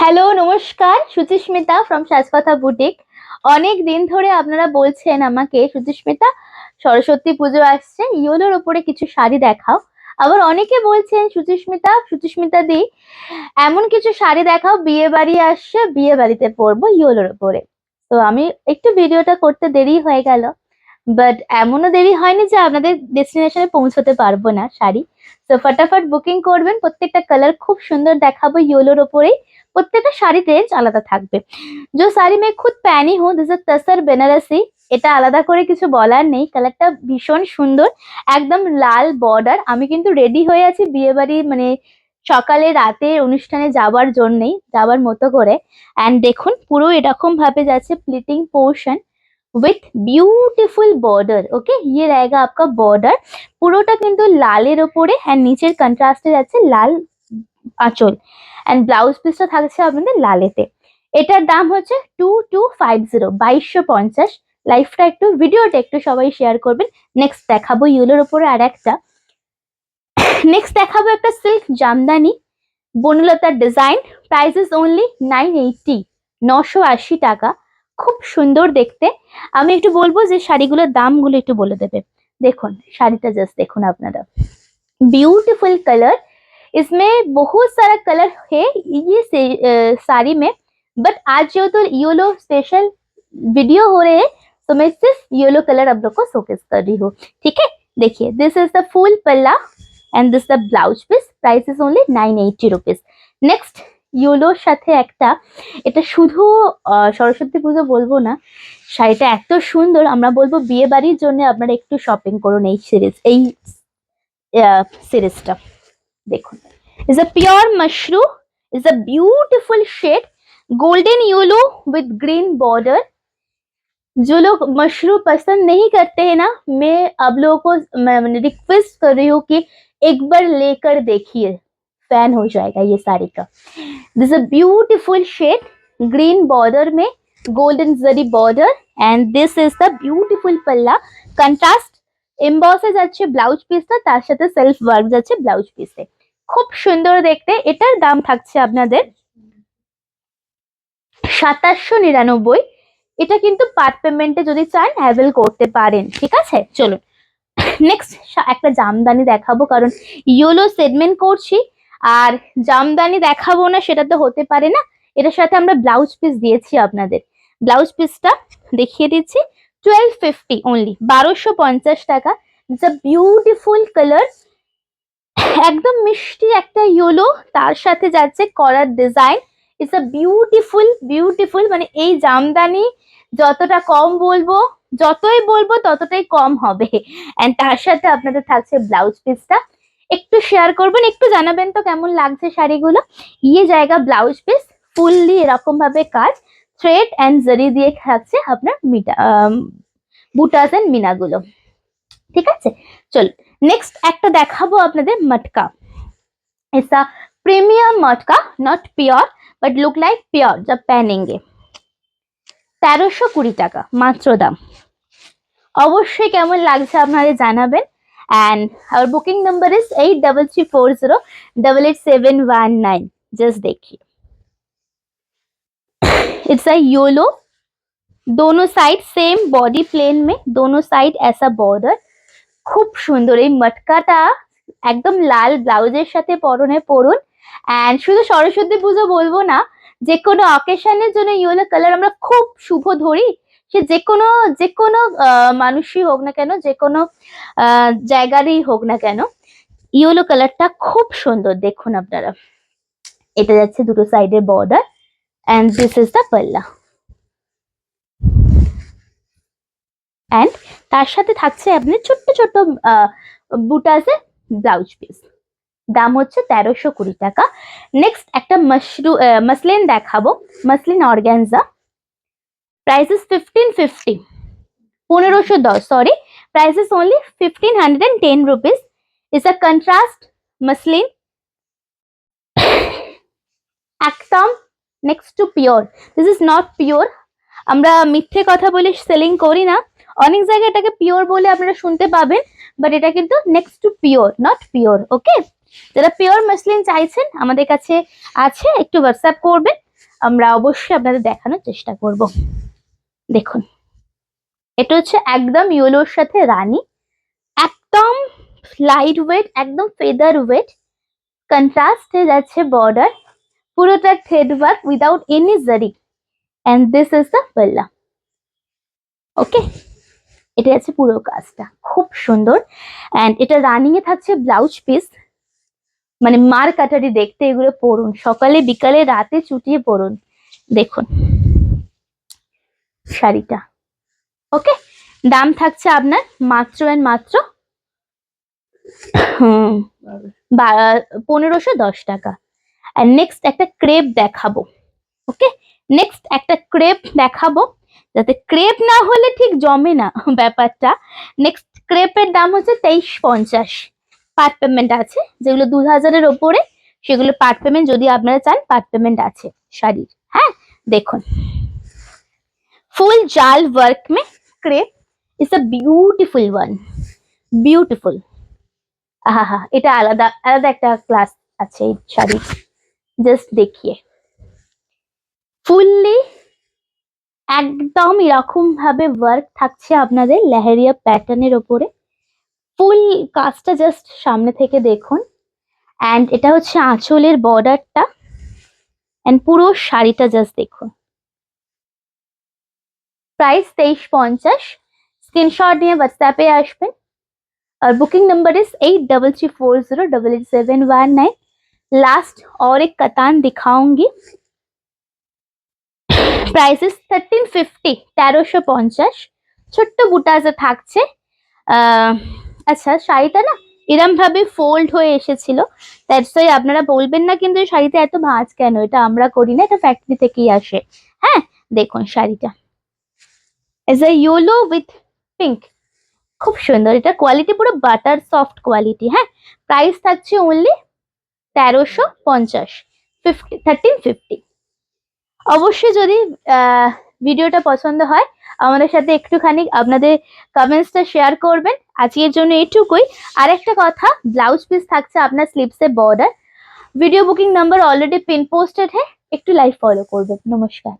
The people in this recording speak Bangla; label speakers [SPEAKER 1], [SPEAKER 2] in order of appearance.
[SPEAKER 1] হ্যালো, নমস্কার, সুচিস্মিতা ফ্রম সাজকথা বুটিক অনেক দিন ধরে আপনারা বলছেন আমাকে, সুচিস্মিতা, সরস্বতী পুজো আসছে, ইয়োলোর ওপরে কিছু শাড়ি দেখাও। আবার অনেকে বলছেন, সুচিস্মিতা সুচিস্মিতা দি, এমন কিছু শাড়ি দেখাও, বিয়ে বাড়ি আসছে, বিয়ে বাড়িতে পরবো ইয়োলোর ওপরে। তো আমি একটু ভিডিওটা করতে দেরি হয়ে গেল। বাট এমনও দেরি হয়নি যে আপনাদের ডেস্টিনেশনে পৌঁছতে পারব না শাড়ি। তো ফটাফট বুকিং করবেন, প্রত্যেকটা কালার খুব সুন্দর দেখাবো ইয়োলোর ওপরেই। প্রত্যেকটা শাড়িতে আলাদা থাকবে। যে শাড়ি মে খুদ প্যানি হো, দিস তসর বেনারসি। এটা আলাদা করে কিছু বলার নেই। কালারটা ভীষণ সুন্দর, একদম লাল বর্ডার আমি কিন্তু রেডি হয়ে আছি বিয়েবাড়ি মানে সকালে রাতে অনুষ্ঠানে যাওয়ার জন্যেই, যাওয়ার মতো করে। অ্যান্ড দেখুন, পুরো এরকম ভাবে যাচ্ছে pleating portion with beautiful border okay ইয়ে রায়গা আপকা বর্ডার পুরোটা কিন্তু লালের ওপরে অ্যান্ড নিচের কন্ট্রাস্টে যাচ্ছে লাল আঁচল। অ্যান্ড ব্লাউজ পিসটা থাকছে আপনাদের লালেতে। এটার দাম হচ্ছে টু টু ফাইভ জিরো বাইশশো পঞ্চাশ। লাইফটা একটু ভিডিওটা একটু সবাই শেয়ার করবেন। নেক্সট দেখাবো ইউলোর ওপরে আর একটা নেক্সট দেখাবো একটা silk Jamdani বনলতার design price is only nine eighty নশো আশি টাকা। খুব সুন্দর দেখতে। আমি একটু বলব যে শাড়িগুলোর দামগুলো একটু বলে দেবে। দেখুন, শাড়িটা জাস্ট দেখুন আপনারা। বিউটিফুল কালার इसमें बहुत सारा कलर है ये से- अ, साड़ी में बट आज जो तो येलो स्पेशल वीडियो हो रहे हैं तो मैं सिर्फ येलो कलर आप लोग को शोकेस कर रही हूँ ठीक है देखिए this is the full palla and this the blouse piece price is only nine eighty rupees next ইয়োলোর সাথে একটা এটা শুধু আহ, সরস্বতী পুজো বলবো না শাড়িটা এত সুন্দর আমরা বলবো বিয়ে বাড়ির জন্য আপনারা একটু শপিং করুন এই সিরিজ এই সিরিজটা দেখুন is a pure mushroom is a beautiful shade golden yellow with green border जो लोग मशरूम पसंद नहीं करते हैं ना मैं आप लोगों को मैं रिक्वेस्ट कर रही हूँ कि एक बार लेकर देखिए फैन हो जाएगा ये साड़ी का this a beautiful shade green border में golden zari border and this is the beautiful palla contrast এমবসে যাচ্ছে ব্লাউজ পিসটা তার সাথে সেলফ ওয়ার্ক যাচ্ছে ব্লাউজ পিসে খুব সুন্দর দেখতে, এটার দাম থাকছে আপনাদের সাতাশশো নিরানব্বই। এটা কিন্তু পার্ট পেমেন্টে যদি চান অ্যাভেল করতে পারেন, ঠিক আছে? চলুন। নেক্সট একটা জামদানি দেখাবো, কারণ ইয়োলো সেগমেন্ট করছি, আর জামদানি দেখাবো না, সেটা তো হতে পারে না। এটার সাথে আমরা ব্লাউজ পিস দিয়েছি আপনাদের। ব্লাউজ পিসটা দেখিয়ে দিচ্ছি। টুয়েলভ ফিফটি অনলি বারোশো পঞ্চাশ টাকা। ইটস আ বিউটিফুল কালার একদম মিষ্টি একটা ইয়োলো তার সাথে যাচ্ছে collar design it's a beautiful beautiful মানে এই জামদানি যতটা কম বলব, যতই বলব ততটাই কম হবে। এন্ড তার সাথে আপনাদের থাকছে ব্লাউজ পিসটা একটু শেয়ার করবেন, একটু জানাবেন তো কেমন লাগছে শাড়িগুলো। ইয়ে জায়গা ব্লাউজ পিস ফুললি এরকম ভাবে কাজ। থ্রেড অ্যান্ড জারি দিয়ে থাকছে আপনার মিটা বুটাস অ্যান্ড মিনাগুলো ঠিক আছে চল নেক্সট একটা দেখাবো আপনাদের মটকা ऐसा premium matka not pure but look like pure जब पहनेंगे তেরোশো কুড়ি টাকা মাত্র দাম অবশ্যই কেমন লাগছে আপনাদের জানাবেন and our booking number is eight double three four zero double eight seven one nine just देखिए इट्स अ योलो दोनों साइड सेम बॉडी प्लेन में दोनों साइड ऐसा बॉर्डर খুব সুন্দর এই মটকাটা একদম লাল ব্লাউজের সাথে পরনে পরুন অ্যান্ড শুধু সরস্বতী পুজো বলবো না যে কোনো অকেশনের জন্য ইয়েলো কালার আমরা খুব শুভ ধরি সে যে কোনো যে কোনো আহ, মানুষই হোক না কেন যে কোনো আহ, জায়গারই হোক না কেন ইয়েলো কালারটা খুব সুন্দর দেখুন আপনারা এটা যাচ্ছে দুটো সাইডের border and this is the palla. And তার সাথে থাকছে আপনার ছোট্ট ছোট্ট বুটাসে ব্লাউজ পিস দাম হচ্ছে তেরোশো কুড়ি টাকা। নেক্সট একটা মাশরু মাসলিন দেখাবো। Muslin organza price is fifteen fifty পনেরোশো দশ sorry price is only fifteen hundred and ten rupees is a contrast muslin একদম next to pure this is not pure আমরা মিথ্যে কথা বলে সেলিং করি না। অনেক জায়গায় এটাকে পিওর বলে আপনারা শুনতে পাবেন বাট এটা কিন্তু next to pure not pure okay যারা পিওর মাসলিন চাইছেন, আমাদের কাছে আছে, একটু হোয়াটসঅ্যাপ করবেন। আমরা অবশ্যই আপনাদের দেখানোর চেষ্টা করব। দেখুন, এটা হচ্ছে একদম ইয়েলোর সাথে রানী। একদম লাইট ওয়েট একদম ফেদার ওয়েট কন্ট্রাস্টে যাচ্ছে বর্ডার পুরোটা thread work without any zari and this is the palla okay এটা আছে পুরো কাজটা খুব সুন্দর অ্যান্ড এটা রানিংয়ে থাকছে ব্লাউজ পিস মানে মার কাটারি দেখতে এগুলো পরুন সকালে বিকালে রাতে চুটিয়ে পরুন দেখুন শাড়িটা ওকে দাম থাকছে আপনার মাত্র অ্যান্ড মাত্র হুম পনেরোশো দশ টাকা আর নেক্সট একটা ক্রেপ দেখাবো ওকে নেক্সট একটা ক্রেপ দেখাবো, যাতে ক্রেপ না হলে ঠিক জমে না ব্যাপারটা। নেক্সট ক্রেপের দাম হচ্ছে তেইশ পঞ্চাশ। পার্ট পেমেন্ট আছে, যেগুলো দু হাজারের ওপরে, সেগুলো পার্ট পেমেন্ট যদি আপনারা চান পার্ট পেমেন্ট আছে শাড়ির হ্যাঁ? দেখুন। ফুল জাল work May crepe is a beautiful one beautiful আহা হা, এটা আলাদা আলাদা একটা ক্লাস আছে এই শাড়ি জাস্ট দেখিয়ে। ফুললি একদম এরকম ভাবে ওয়ার্ক থাকছে আপনাদের লেহেরিয়া প্যাটার্নের ওপরে। ফুল কাজটা জাস্ট সামনে থেকে দেখুন। অ্যান্ড এটা হচ্ছে আঁচলের বর্ডারটা অ্যান্ড পুরো শাড়িটা জাস্ট দেখুন। প্রাইস তেইশ পঞ্চাশ। স্ক্রিনশট নিয়ে হোয়াটসঅ্যাপে আসবেন। আর booking number is eight double three four zero double eight seven one nine last और एक कतान दिखाऊंगी প্রাইস ইস থার্টিন ফিফটি তেরোশো পঞ্চাশ ছোট্ট বুটাজে থাকছে আহ, আচ্ছা শাড়িটা না এরম ভাবে ফোল্ড হয়ে এসেছিল দ্যাটস ওয়াই আপনারা বলবেন না কিন্তু এই শাড়িতে এত ভাঁজ কেন এটা আমরা করি না এটা ফ্যাক্টরি থেকেই আসে হ্যাঁ দেখুন শাড়িটা as a yellow with pink খুব সুন্দর এটা কোয়ালিটি পুরো বাটার সফট কোয়ালিটি হ্যাঁ প্রাইস থাকছে অনলি তেরোশো পঞ্চাশ ফিফটি থার্টিন ফিফটি অবশ্যই যদি ভিডিওটা পছন্দ হয়, আমাদের সাথে একটুখানি আপনাদের কমেন্টসটা শেয়ার করবেন। আজকের জন্য এটুকুই আর একটা কথা ব্লাউজ পিস থাকছে আপনার স্লিপসে border video booking number already pin posted হ্যাঁ? একটু লাইভ ফলো করবেন। নমস্কার।